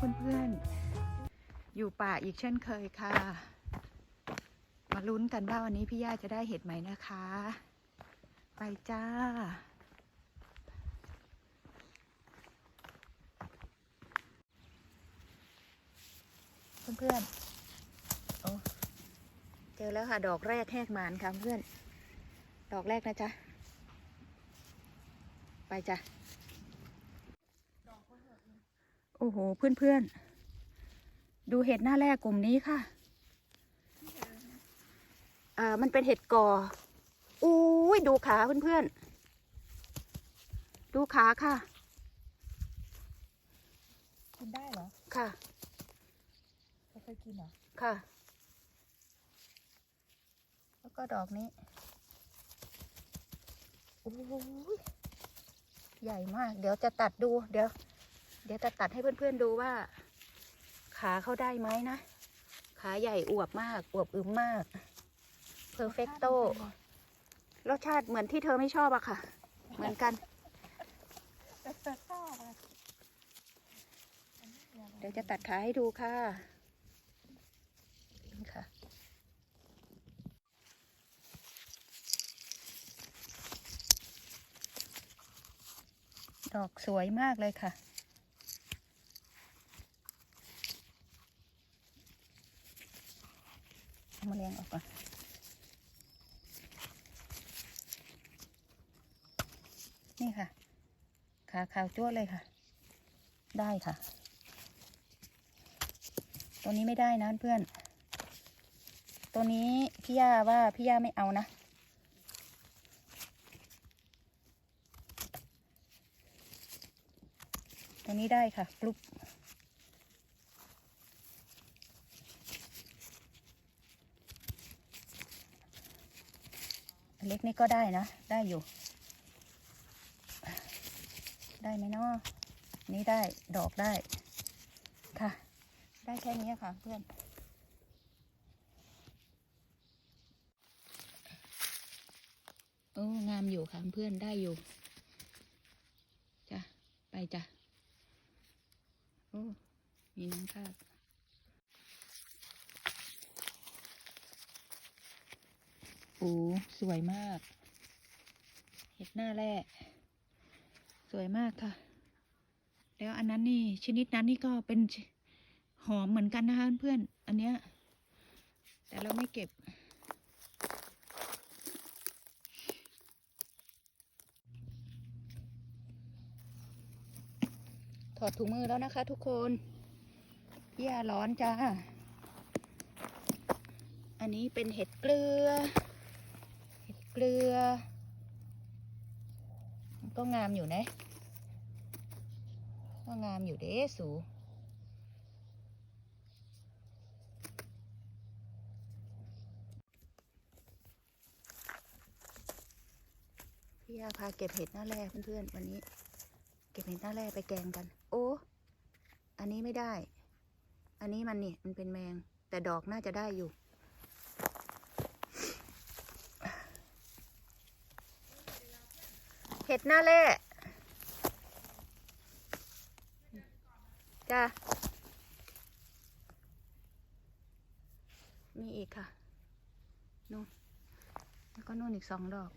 เพื่อนๆ อยู่ป่าอีกเช่นเคยค่ะ มาลุ้นกันว่าวันนี้พี่ย่าจะได้เห็ดไหมนะคะ ไปจ้า เพื่อนๆโอ้เจอแล้วค่ะ ดอกแรกแหกมานค่ะเพื่อน ดอกแรกนะจ๊ะ ไปจ้ะ โอ้โห เพื่อนๆ ดูเห็ดหน้าแรกกลุ่มนี้ค่ะ เอ่อ มันเป็นเห็ดกออุ้ยดูขาเพื่อนๆ ดูขาค่ะกินได้เหรอ ค่ะเราเคยกินเหรอ ค่ะ แล้วก็ดอกนี้โอ้ยใหญ่มาก เดี๋ยวจะตัดดู เดี๋ยว เดี๋ยวจะตัดให้เพื่อนๆดูว่า ขาเขาได้ไหมนะ ขาใหญ่อวบมาก อวบอึมมากเพอร์เฟกโตรสชาติเหมือนที่เธอไม่ชอบอะค่ะ เหมือนกัน เดี๋ยวจะตัดขาให้ดูค่ะค่ะดอกสวยมากเลยค่ะ เอา มาเลี้ยงออกก่อนนี่ค่ะ ขาขาวจ้วเลยค่ะ ได้ค่ะ ตัวนี้ไม่ได้นะเพื่อน ตัวนี้พี่ย่าว่าพี่ย่าไม่เอานะ ตัวนี้ได้ค่ะกลุบ เล็กนี่ก็ได้นะ ได้อยู่ ได้ไหมเนาะนี่ได้ดอกได้ค่ะ ได้แค่นี้ค่ะเพื่อนโอ้งามอยู่ค่ะเพื่อนได้อยู่จ้ะไปจ้ะโอ้มีน้ำคาบ โอ้สวยมาก เห็ดหน้าแรกสวยมากค่ะ แล้วอันนั้นนี่ชนิดนั้นนี่ก็เป็นหอมเหมือนกันนะคะเพื่อนๆอันเนี้ย แต่เราไม่เก็บ ถอดถุงมือแล้วนะคะทุกคนอย่าร้อนจ้า อันนี้เป็นเห็ดเกลือ เกลือ ก็งามอยู่นะ ก็งามอยู่เด้สูพี่ยาพาเก็บเห็ดหน้าแร่เพื่อนๆวันนี้ เก็บเห็ดหน้าแร่ไปแกงกัน โอ้อันนี้ไม่ได้ อันนี้มันนี่มันเป็นแมง แต่ดอกน่าจะได้อยู่ ห็ดหน้าแร่จ้ามีอีกค่ะนู่นแล้วก็นู่นอีกสองดอก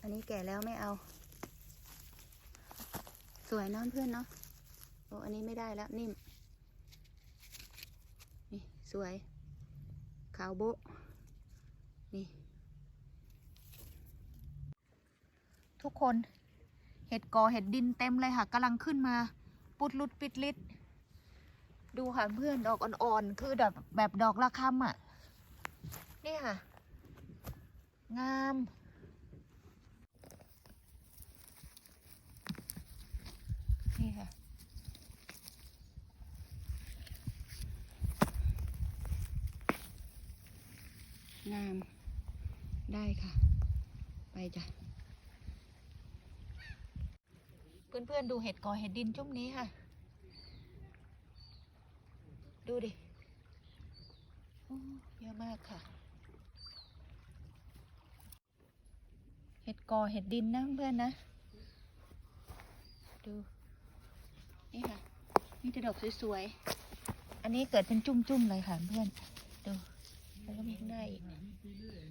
อันนี้แก่แล้วไม่เอา สวยเนอะเพื่อนเนาะโอ้อันนี้ไม่ได้แล้วนิ่ม นี่ สวย ขาวโบ๊ะนี่ ทุกคน เห็ดกอเห็ดดินเต็มเลยค่ะกำลังขึ้นมา ปุดลุดปิดลิดดูค่ะเพื่อนดอกอ่อนๆ คือแบบแบบดอกระคำอะ นี่ค่ะ งาม นี่ค่ะ งาม ได้ค่ะ ไปจ้ะ เพื่อนๆดูเห็ดกอเห็ดดินจุ่มนี้ค่ะ ดูดิเยอะมากค่ะ เห็ดกอเห็ดดินนะเพื่อนนะ ดู นี่ค่ะ นี่จะดอกสวยๆ อันนี้เกิดเป็นจุ่มๆเลยค่ะเพื่อน ดู แล้วก็มีข้างหน้าอีก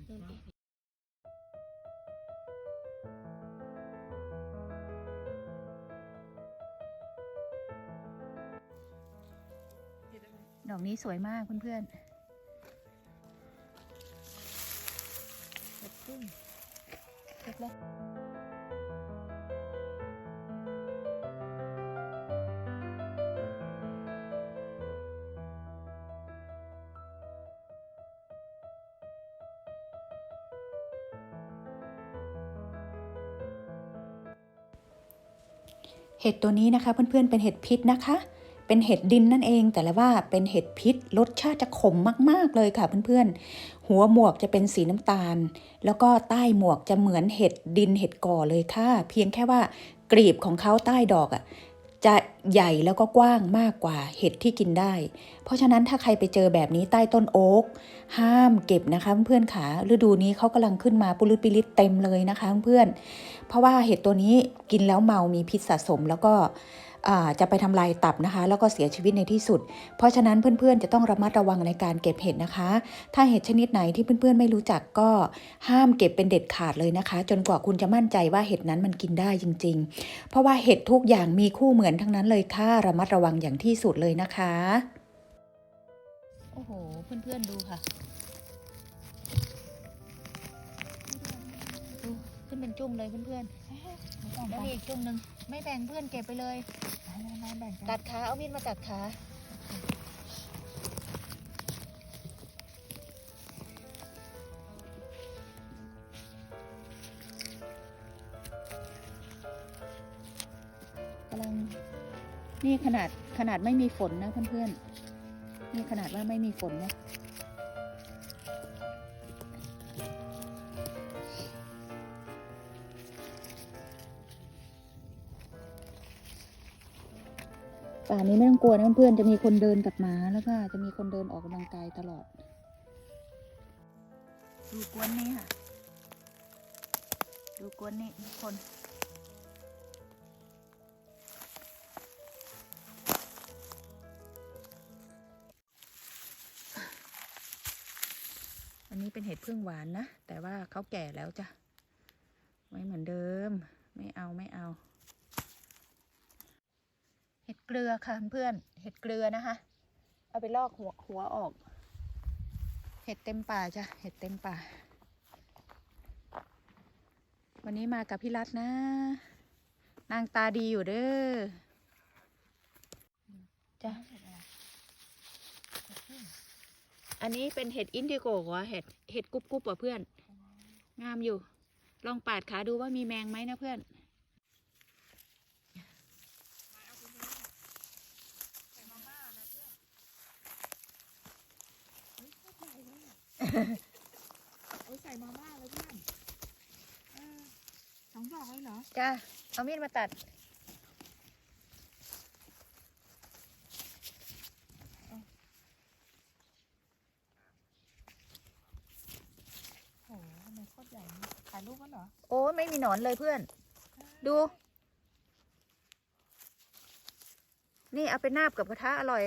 ดูอีก ดอกนี้สวยมากเพื่อนๆเล็กขึ้นเล็กๆเห็ดตัวนี้นะคะเพื่อนๆเป็นเห็ดพิษนะคะ เป็นเห็ดดินนั่นเอง แต่ละว่าเป็นเห็ดพิษรสชาติจะขมมาก ๆ เลยค่ะเพื่อนๆ หัวหมวกจะเป็นสีน้ำตาล แล้วก็ใต้หมวกจะเหมือนเห็ดดินเห็ดก่อเลยค่ะ เพียงแค่ว่ากลีบของเขาใต้ดอกอะจะใหญ่แล้วก็กว้างมากกว่าเห็ดที่กินได้ เพราะฉะนั้นถ้าใครไปเจอแบบนี้ใต้ต้นโอ๊กห้ามเก็บนะคะเพื่อนๆขาฤดูนี้เขากำลังขึ้นมาปุรุปิริตเต็มเลยนะคะเพื่อน เพราะว่าเห็ดตัวนี้กินแล้วเมามีพิษสะสมแล้วก็จะไปทำลายตับนะคะ แล้วก็เสียชีวิตในที่สุด เพราะฉะนั้นเพื่อนๆจะต้องระมัดระวังในการเก็บเห็ดนะคะ ถ้าเห็ดชนิดไหนที่เพื่อนๆไม่รู้จักก็ห้ามเก็บเป็นเด็ดขาดเลยนะคะ จนกว่าคุณจะมั่นใจว่าเห็ดนั้นมันกินได้จริง ๆ เพราะว่าเห็ดทุกอย่างมีคู่เหมือนทั้งนั้นเลยค่ะระมัดระวังอย่างที่สุดเลยนะคะโอ้โหเพื่อนๆดูค่ะ เป็นจุ่มเลยเพื่อนไม่ต้องๆไปแล้วมีอีกจุ่มหนึ่งไม่แบ่งเพื่อนเก็บไปเลยมาแบ่งกัตันดขาเอามีดมาตัดขากำลังนี่ขนาดขนาดไม่มีฝนนะเพื่อนๆ นี่ขนาดว่าไม่มีฝนนะ ป่านนี้ไม่ต้องกลัวนะเพื่อนๆจะมีคนเดินกับหมาแล้วก็จะมีคนเดินออกกำลังกายตลอดดูกวนนี้ค่ะ ดูกวนนี้ทุกคนอันนี้เป็นเห็ดพึ่งหวานนะ แต่ว่าเขาแก่แล้วจ้ะไม่เหมือนเดิม ไม่เอาไม่เอา เกลือค่ะเพื่อนเห็ดเกลือนะคะ เอาไปลอกหัวหัวออก เห็ดเต็มป่าจ้ะเห็ดเต็มป่า วันนี้มากับพี่รัตนะ นางตาดีอยู่เด้อจ้ะอันนี้เป็นเห็ดอินดิโกวะเห็ดเห็ดกรุบกรุบว่ะเพื่อน งามอยู่ ลองปาดขาดูว่ามีแมงไหมนะเพื่อน โอ้ยใส่มาม่าเลยเพื่อนเออสองดอกเลยเหรอ จ้าเอามีดมาตัด โอ้โหทำไมโคตรใหญ่นี่ถ่ายรูปกันเหรอโอ้ยไม่มีหนอนเลยเพื่อน ดู นี่เอาไปนาบกับกระทะอร่อย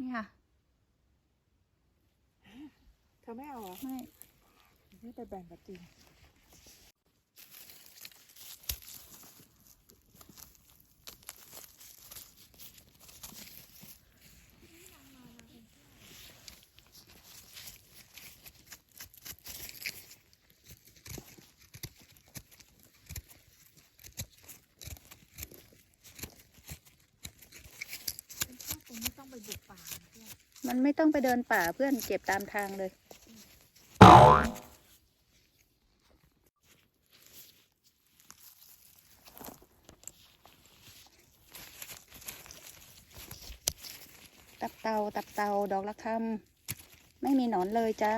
นี่ค่ะเธ อไม่เอาเหรอไม่นี่ไปแบ่งกับจีนเป็นชอบตรงนี้ต้องไปบุกป่านะเพื่อนมันไม่ต้องไปเดินป่าเพื่อนเก็บตามทางเลย ตับเตาตับเตาดอกละคำไม่มีหนอนเลยจ้า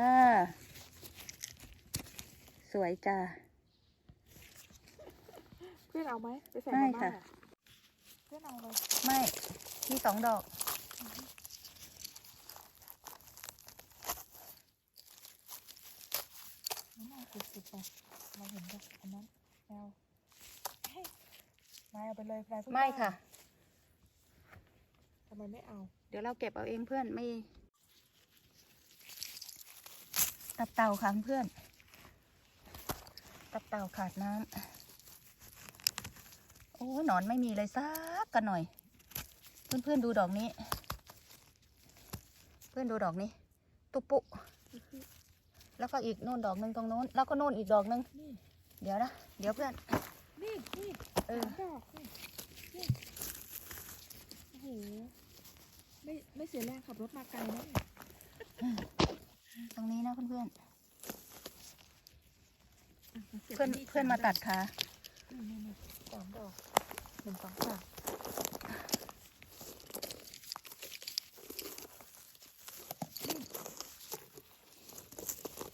สวยจ้าเพื่อนเอาไหมไปใส่ไม่มาม่าค่ะ เพื่อนเอาเลยไม่มีสองดอกน้ำมันสุดๆไปเราเห็นแบบอันนั้นแอลเฮ้ยไหนไปเลยแปลทุกไม่ด้านค่ะทำไมไม่เอาเดี๋ยวเราเก็บเอาเองเพื่อนไม่ ตับเต่าค่ะเพื่อน ตับเต่าขาดน้ำโอ้ยหนอนไม่มีเลยสักกันหน่อย เพื่อนเพื่อนๆดูดอกนี้ เพื่อนดูดอกนี้ ตุปุ แล้วก็อีกโน่นดอกหนึ่งตรงโน้น แล้วก็โน่นอีกดอกหนึ่งนี่เดี๋ยวนะ เดี๋ยวเพื่อนนี่นี่เออสามดอกนี่นี่โอ้โห ไม่ไม่เสียแรงขับรถมาไกลนะเนี่ยตรงนี้นะเพื่อนเพื่อนอะราก็บเพื่อนไว้กเพื่อนมาตัดขานี่นี่นี่สามดอกหนึ่งสองสาม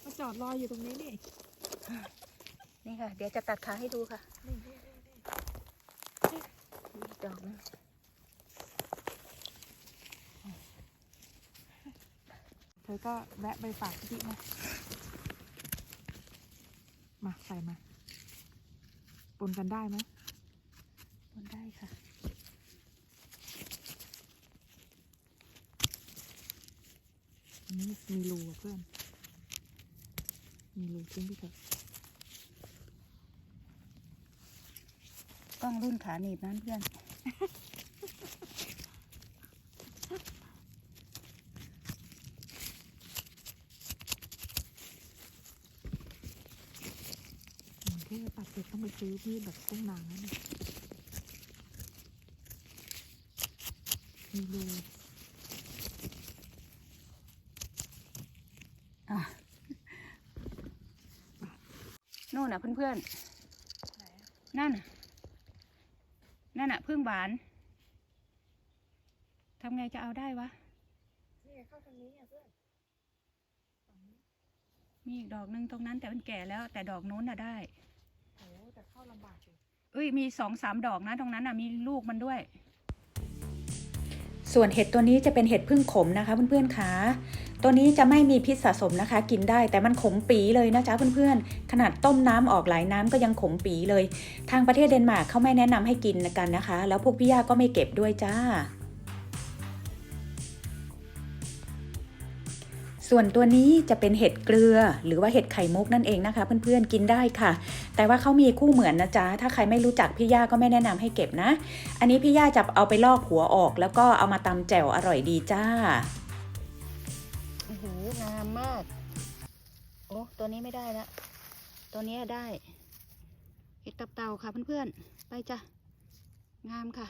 มาจอดรออยู่ตรงนี้นี่ นี่ค่ะ เดี๋ยวจะตัดขาให้ดูค่ะ นี่นี่นี่นี่อีกดอกหนึง เธอก็แวะไปฝากพี่นะ มาใส่มาปนกันได้ไหมบนได้ค่ะอันนี้มีรูอะเพื่อน มีรูทิ้งไปเถอะต้องรุ่นขาหนีบนั้นเพื่อน อืมแค่ตัดเสร็จต้องไป ซื้อที่แบบต้นนางนั่นเองมีรูนู่นน่ะเพื่อนๆ นั่นน่ะนั่นน่ะพึ่งหวาน ทำไงจะเอาได้วะ นี่ไงเข้าทางนี้อะเพื่อนฝั่งนี้มีอีกดอกหนึงตรงนั้นแต่มันแก่แล้ว แต่ดอกนู้นน่ะได้โอ้แต่เข้าลำบากอยู่เอ้ยมีสองสามดอกนะตรงนั้นน่ะมีลูกมันด้วย ส่วนเห็ดตัวนี้จะเป็นเห็ดพึ่งขมนะคะเพื่อนๆคะตัวนี้จะไม่มีพิษสะสมนะคะ กินได้แต่มันขมปีเลยนะจ๊ะเพื่อนๆ ขนาดต้มน้ำออกหลายน้ำก็ยังขมปีเลย ทางประเทศเดนมาร์กเขาไม่แนะนำให้กินกันนะคะ แล้วพวกพี่ย่าก็ไม่เก็บด้วยจ้า ส่วนตัวนี้จะเป็นเห็ดเกลือ หรือว่าเห็ดไข่มุกนั่นเองนะคะ เพื่อนๆกินได้ค่ะ แต่ว่าเขามีคู่เหมือนนะจ๊ะ ถ้าใครไม่รู้จักพี่ย่าก็ไม่แนะนำให้เก็บนะ อันนี้พี่ย่าจะเอาไปลอกหัวออก แล้วก็เอามาตำแจ่วอร่อยดีจ้าโอ้โหงามมาก โอ้ตัวนี้ไม่ได้ละตัวนี้ได้เห็ดตับเต่าค่ะเพื่อนๆไปจ้ะงามค่ะ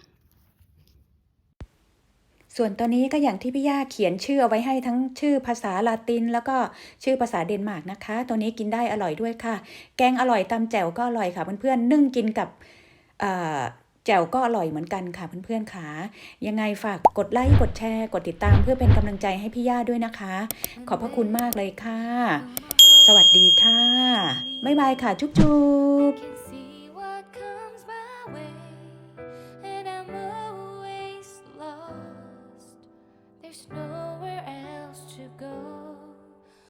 ส่วนตัวนี้ก็อย่างที่พี่ย่าเขียนชื่อเอาไว้ให้ทั้งชื่อภาษาลาติน แล้วก็ชื่อภาษาเดนมาร์กนะคะ ตัวนี้กินได้อร่อยด้วยค่ะ แกงอร่อยตำแจ่วก็อร่อยค่ะเพื่อนๆนึ่งกินกับเอ่อแจ่วก็อร่อยเหมือนกันค่ะเพื่อนๆค่ะยังไงฝากกดไลค์กดแชร์กดติดตามเพื่อเป็นกำลังใจให้พี่ย่าด้วยนะคะ ขอบพระคุณมากเลยค่ะ สวัสดีค่ะบ๊ายบายค่ะ จุ๊บจุ๊บ